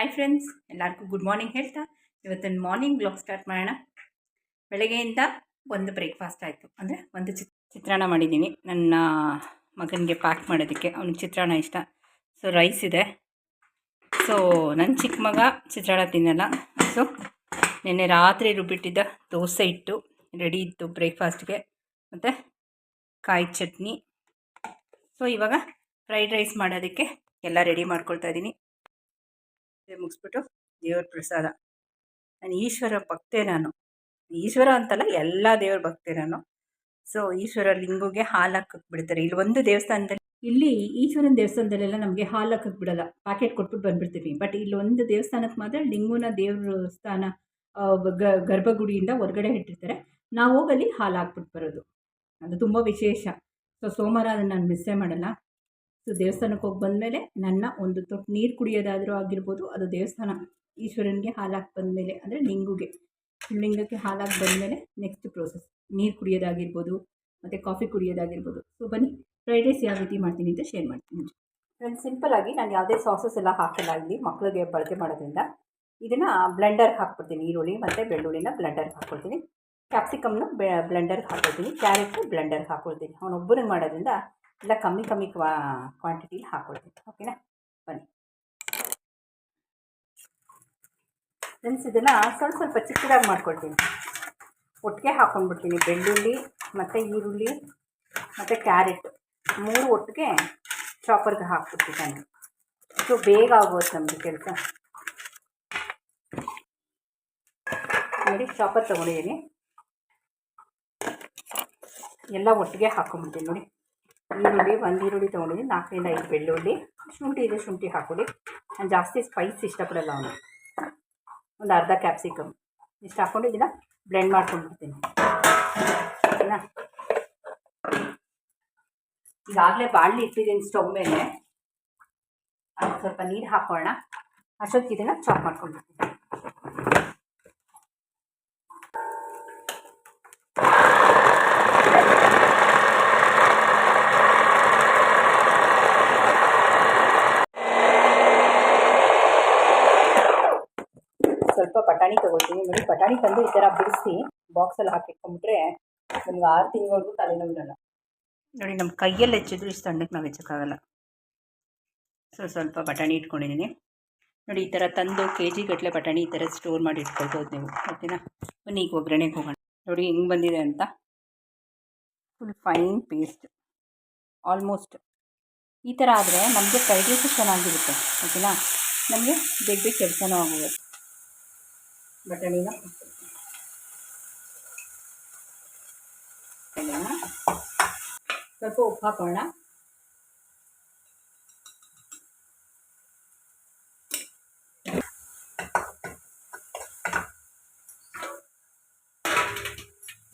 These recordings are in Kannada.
ಹಾಯ್ ಫ್ರೆಂಡ್ಸ್ ಎಲ್ಲರಿಗೂ ಗುಡ್ ಮಾರ್ನಿಂಗ್ ಹೇಳ್ತಾ. ಇವತ್ತಿನ ಮಾರ್ನಿಂಗ್ ಬ್ಲಾಗ್ ಸ್ಟಾರ್ಟ್ ಮಾಡೋಣ. ಬೆಳಗ್ಗೆಯಿಂದ ಒಂದು ಬ್ರೇಕ್ಫಾಸ್ಟ್ ಆಯಿತು. ಅಂದರೆ ಒಂದು ಚಿತ್ ಚಿತ್ರಾನ್ನ ಮಾಡಿದ್ದೀನಿ. ನನ್ನ ಮಗನಿಗೆ ಪ್ಯಾಕ್ ಮಾಡೋದಕ್ಕೆ. ಅವ್ನಿಗೆ ಚಿತ್ರಾನ್ನ ಇಷ್ಟ. ಸೊ ರೈಸ್ ಇದೆ. ಸೊ ನನ್ನ ಚಿಕ್ಕ ಮಗ ಚಿತ್ರಾನ್ನ ತಿನ್ನಲ್ಲ. ಸೊ ನಿನ್ನೆ ರಾತ್ರಿ ರುಬ್ಬಿಟ್ಟಿದ್ದ ದೋಸೆ ಇಟ್ಟು ರೆಡಿ ಇತ್ತು ಬ್ರೇಕ್ಫಾಸ್ಟ್ಗೆ ಮತ್ತು ಕಾಯಿ ಚಟ್ನಿ. ಸೊ ಇವಾಗ ಫ್ರೈಡ್ ರೈಸ್ ಮಾಡೋದಕ್ಕೆ ಎಲ್ಲ ರೆಡಿ ಮಾಡ್ಕೊಳ್ತಾ ಇದ್ದೀನಿ. ಮುಗಿಸ್ಬಿಟ್ಟು ದೇವ್ರ ಪ್ರಸಾದ. ನಾನು ಈಶ್ವರ ಭಕ್ತೆ ನಾನು. ಈಶ್ವರ ಅಂತಲ್ಲ ಎಲ್ಲ ದೇವ್ರ ಭಕ್ತೆ ನಾನು. ಸೊ ಈಶ್ವರ ಲಿಂಗುಗೆ ಹಾಲು ಹಾಕಕ್ಕೆ ಬಿಡ್ತಾರೆ ಇಲ್ಲಿ ಒಂದು ದೇವಸ್ಥಾನದಲ್ಲಿ, ಇಲ್ಲಿ ಈಶ್ವರನ ದೇವಸ್ಥಾನದಲ್ಲೆಲ್ಲ ನಮಗೆ ಹಾಲು ಹಾಕಕ್ಕೆ ಬಿಡಲ್ಲ ಪ್ಯಾಕೆಟ್ ಕೊಟ್ಬಿಟ್ಟು ಬಂದ್ಬಿಡ್ತೀವಿ. ಬಟ್ ಇಲ್ಲಿ ಒಂದು ದೇವಸ್ಥಾನಕ್ಕೆ ಮಾತ್ರ ಲಿಂಗುನ ದೇವ್ರ ಸ್ಥಾನ ಗರ್ಭಗುಡಿಯಿಂದ ಹೊರಗಡೆ ಇಟ್ಟಿರ್ತಾರೆ. ನಾವು ಹೋಗಲ್ಲಿ ಹಾಲು ಹಾಕ್ಬಿಟ್ಟು ಬರೋದು. ಅದು ತುಂಬ ವಿಶೇಷ. ಸೊ ಸೋಮವಾರ ಅದನ್ನು ನಾನು ಮಿಸ್ಸೇ ಮಾಡಲ್ಲ. ಸೊ ದೇವಸ್ಥಾನಕ್ಕೆ ಹೋಗಿ ಬಂದಮೇಲೆ ನನ್ನ ಒಂದು ತೊಟ್ಟು ನೀರು ಕುಡಿಯೋದಾದರೂ ಆಗಿರ್ಬೋದು, ಅದು ದೇವಸ್ಥಾನ ಈಶ್ವರನಿಗೆ ಹಾಲಾಗಿ ಬಂದಮೇಲೆ, ಅಂದರೆ ಲಿಂಗುಗೆ. ಲಿಂಗಕ್ಕೆ ಹಾಲಾಗಿ ಬಂದಮೇಲೆ ನೆಕ್ಸ್ಟ್ ಪ್ರೋಸೆಸ್ ನೀರು ಕುಡಿಯೋದಾಗಿರ್ಬೋದು, ಮತ್ತು ಕಾಫಿ ಕುಡಿಯೋದಾಗಿರ್ಬೋದು. ಸೊ ಬನ್ನಿ ಫ್ರೈಡ್ ರೈಸ್ ಯಾವ ರೀತಿ ಮಾಡ್ತೀನಿ ಅಂತ ಶೇರ್ ಮಾಡ್ತೀನಿ. ಫ್ರೆಂಡ್ಸ್ ಸಿಂಪಲಾಗಿ ನಾನು ಯಾವುದೇ ಸಾಸಸ್ ಎಲ್ಲ ಹಾಕಲ್ಲ ಇಲ್ಲಿ ಮಕ್ಕಳಿಗೆ ಬಳಕೆ ಮಾಡೋದ್ರಿಂದ. ಇದನ್ನು ಬ್ಲೆಂಡರ್ಗೆ ಹಾಕ್ಬಿಡ್ತೀನಿ, ಈರುಳ್ಳಿ ಮತ್ತು ಬೆಳ್ಳುಳ್ಳಿನ ಬ್ಲೆಂಡರ್ಗೆ ಹಾಕ್ಕೊಳ್ತೀನಿ ಕ್ಯಾಪ್ಸಿಕಮ್ನ ಬ್ಲೆಂಡರ್ಗೆ ಹಾಕ್ಕೊಳ್ತೀನಿ ಕ್ಯಾರೆಟ್ನ ಬ್ಲೆಂಡರ್ಗೆ ಹಾಕ್ಕೊಳ್ತೀನಿ ಅವನೊಬ್ಬರಿಗೆ ಮಾಡೋದ್ರಿಂದ ಎಲ್ಲ ಕಮ್ಮಿ ಕಮ್ಮಿ ಕ್ವಾ ಕ್ವಾಂಟಿಟಿಲಿ ಹಾಕ್ಕೊಳ್ತೀನಿ ಓಕೆನಾ ಬನ್ನಿ. ಫ್ರೆಂಡ್ಸ್ ಇದನ್ನು ಸ್ವಲ್ಪ ಸ್ವಲ್ಪ ಚಿಕ್ಕದಾಗಿ ಮಾಡ್ಕೊಳ್ತೀನಿ. ಒಟ್ಟಿಗೆ ಹಾಕ್ಕೊಂಡ್ಬಿಡ್ತೀನಿ ಬೆಳ್ಳುಳ್ಳಿ, ಮತ್ತು ಈರುಳ್ಳಿ, ಮತ್ತು ಕ್ಯಾರೆಟ್. ಮೂರು ಒಟ್ಟಿಗೆ ಚಾಪರ್ಗೆ ಹಾಕ್ಬಿಡ್ತೀನಿ ಸೊ ಬೇಗ ಆಗೋದು ನಮಗೆ ಕೆಲಸ. ನೋಡಿ ಚಾಪರ್ ತೊಗೊಂಡಿದ್ದೀನಿ ಎಲ್ಲ ಒಟ್ಟಿಗೆ ಹಾಕ್ಕೊಂಬಿಡ್ತೀನಿ ನೋಡಿ. ಈರುಳ್ಳಿ, ಒಂದು ಈರುಳ್ಳಿ ತೊಗೊಂಡಿದ್ದೀನಿ, ನಾಲ್ಕರಿಂದ ಐದು ಬೆಳ್ಳುಳ್ಳಿ, ಶುಂಠಿ ಇದೆ, ಶುಂಠಿ ಹಾಕೊಳ್ಳಿ ನಾನು ಜಾಸ್ತಿ ಸ್ಪೈಸ್ ಇಷ್ಟಪಡಲ್ಲ ಅವನು. ಒಂದು ಅರ್ಧ ಕ್ಯಾಪ್ಸಿಕಮ್ ಇಷ್ಟು ಹಾಕ್ಕೊಂಡು ಇದನ್ನು ಬ್ಲೆಂಡ್ ಮಾಡ್ಕೊಂಡ್ಬಿಡ್ತೀನಿ. ಓಕೆನಾ ಈಗಾಗಲೇ ಬಾಣಲಿ ಇಟ್ಟಿದ್ದೀನಿ ಸ್ಟವ್ ಮೇಲೆ. ಸ್ವಲ್ಪ ನೀರು ಹಾಕೋಣ ಅಷ್ಟೊತ್ತಿಗೆ ಇದನ್ನು ಚಾಪ್ ಮಾಡ್ಕೊಂಡ್ಬಿಡ್ತೀನಿ. ಸ್ವಲ್ಪ ಬಟಾಣಿ ತೊಗೊಳ್ತೀನಿ. ನೋಡಿ ಬಟಾಣಿ ತಂದು ಈ ಥರ ಬಿಡಿಸಿ ಬಾಕ್ಸಲ್ಲಿ ಹಾಕಿಟ್ಕೊಂಡ್ಬಿಟ್ರೆ ನಮ್ಗೆ ಆರು ತಿಂಗಳವರೆಗೂ ತಲೆನೋವು ಇರಲ್ಲ. ನೋಡಿ, ನಮ್ಮ ಕೈಯಲ್ಲಿ ಹೆಚ್ಚಿದ್ರು ಇಷ್ಟು ಸಣ್ಣಕ್ಕೆ ನಾವು ಹೆಚ್ಚೋಕ್ಕಾಗಲ್ಲ. ಸೊ ಸ್ವಲ್ಪ ಬಟಾಣಿ ಇಟ್ಕೊಂಡಿದ್ದೀನಿ. ನೋಡಿ, ಈ ಥರ ತಂದು ಕೆ ಜಿ ಗಟ್ಟಲೆ ಬಟಾಣಿ ಈ ಥರ ಸ್ಟೋರ್ ಮಾಡಿ ಇಟ್ಕೊಳ್ಬೋದು ನೀವು. ಓಕೆನಾ? ಬನ್ನಿ, ಈಗ ಒಗ್ಗರಣೆಗೆ ಹೋಗೋಣ. ನೋಡಿ, ಹೆಂಗೆ ಬಂದಿದೆ ಅಂತ. ಫುಲ್ ಫೈನ್ ಪೇಸ್ಟ್ ಆಲ್ಮೋಸ್ಟ್ ಈ ಥರ ಆದರೆ ನಮಗೆ ಫ್ರೈಡ್ ರೈಸು ಚೆನ್ನಾಗಿರುತ್ತೆ. ಓಕೆನಾ? ನಮಗೆ ಬೇಗ ಬೇಗ ಕೆಲಸನೂ ಆಗುತ್ತೆ ಬಟಾಣಿನ ಬಟಾಣಿನ ಸ್ವಲ್ಪ ಉಪ್ಪು ಹಾಕೋಣ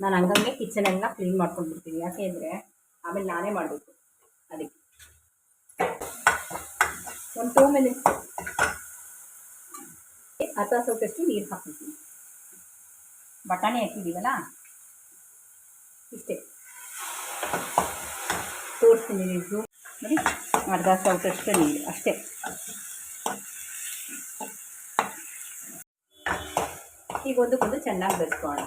ನಾನು ಹಂಗಂಗೆ ಕಿಚನ್ ಎಲ್ಲ ಕ್ಲೀನ್ ಮಾಡ್ಕೊಂಡ್ಬಿಡ್ತೀನಿ ಯಾಕೆ ಅಂದರೆ ಆಮೇಲೆ ನಾನೇ ಮಾಡಬೇಕು ಅದಕ್ಕೆ ಒಂದು ಟೂ ಮಿನಿಟ್ಸ್ ಅರ್ಧ ಸೌಟಷ್ಟು ನೀರು ಹಾಕ್ತೀನಿ ಬಟಾಣಿ ಹಾಕಿದ್ದೀವಲ್ಲ ಇಷ್ಟೇ. ತೋರಿಸ್ತೀನಿ ನೀರು ನೋಡಿ ಅರ್ಧ ಸೌಟಷ್ಟು ನೀರು, ಅಷ್ಟೇ. ಈಗ ಒಂದಕ್ಕೊಂದು ಚೆನ್ನಾಗಿ ಬೆರೆಸ್ಕೋಣ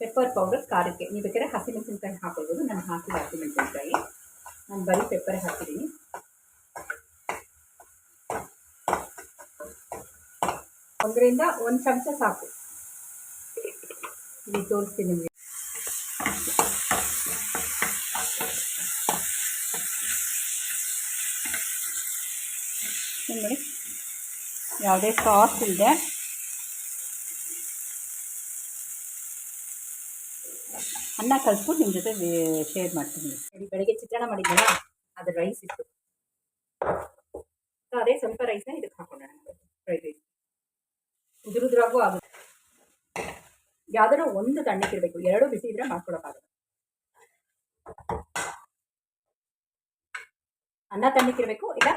ಪೆಪ್ಪರ್ ಪೌಡರ್ ಖಾರಕ್ಕೆ. ನೀವು ಬೇಕಾದ್ರೆ ಹಸಿಮೆಣಸಿನ್ಕಾಯಿ ಹಾಕೊಳ್ಬೋದು ನಾನು ಹಾಕಿದ ಹಸಿಮೆಣಸಿನ್ಕಾಯಿ. ನಾನು ಬರೀ ಪೆಪ್ಪರ್ ಹಾಕಿದ್ದೀನಿ. ಒಂದರಿಂದ ಒಂದು ಚಮಚ ಸಾಕು. ಇಲ್ಲಿ ತೋರಿಸ್ತೀನಿ ನಿಮಗೆ. ನೋಡಿ. ಯಾವುದೇ ಸಾಸ್ ಇಲ್ಲದೆ ಅನ್ನ ಕಲಿಸ್ಬಿಟ್ಟು ನಿಮ್ಮ ಜೊತೆ ಶೇರ್ ಮಾಡ್ತೀನಿ. ಬೆಳಿಗ್ಗೆ ಚಿತ್ರಾನ್ನ ಮಾಡಿದ್ನಲ್ಲ ಅದು ರೈಸ್ ಇತ್ತು. ಸೊ ಅದೇ ಸ್ವಲ್ಪ ರೈಸ್ನ ಇದಕ್ಕೆ ಹಾಕೋಣ. ಫ್ರೈಡ್ ರೈಸ್ ಉದುರು ಉದುರಾಗೂ ಆಗುತ್ತೆ. ಯಾವ್ದಾರ ಒಂದು ತಣ್ಣಕ್ಕಿರಬೇಕು. ಎರಡು ಬಿಸಿ ಇದ್ರೆ ಮಾಡ್ಕೊಡೋಕ್ಕಾಗಲ್ಲ ಅನ್ನ ತಣ್ಣಕ್ಕಿರಬೇಕು, ಇಲ್ಲ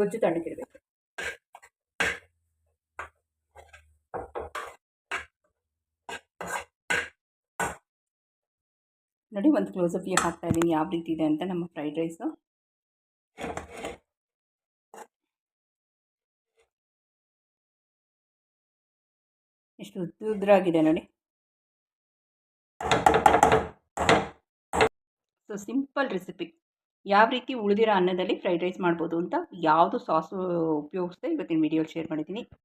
ಗೊಜ್ಜು ತಣ್ಣಕ್ಕಿರಬೇಕು. ನೋಡಿ, ಒಂದು ಕ್ಲೋಸಪ್ ಹಾಕ್ತಾ ಇದ್ದೀನಿ. ಯಾವ ರೀತಿ ಇದೆ ಅಂತ ನಮ್ಮ ಫ್ರೈಡ್ ರೈಸು ಎಷ್ಟು ಉದ್ದುದ್ರಾಗಿದೆ ನೋಡಿ. ಸೊ ಸಿಂಪಲ್ ರೆಸಿಪಿ ಯಾವ ರೀತಿ ಉಳಿದಿರೋ ಅನ್ನದಲ್ಲಿ ಫ್ರೈಡ್ ರೈಸ್ ಮಾಡ್ಬೋದು ಅಂತ ಯಾವುದು ಸಾಸು ಉಪಯೋಗಿಸ್ದೆ ಇವತ್ತಿನ ವಿಡಿಯೋಲಿ ಶೇರ್ ಮಾಡಿದ್ದೀನಿ.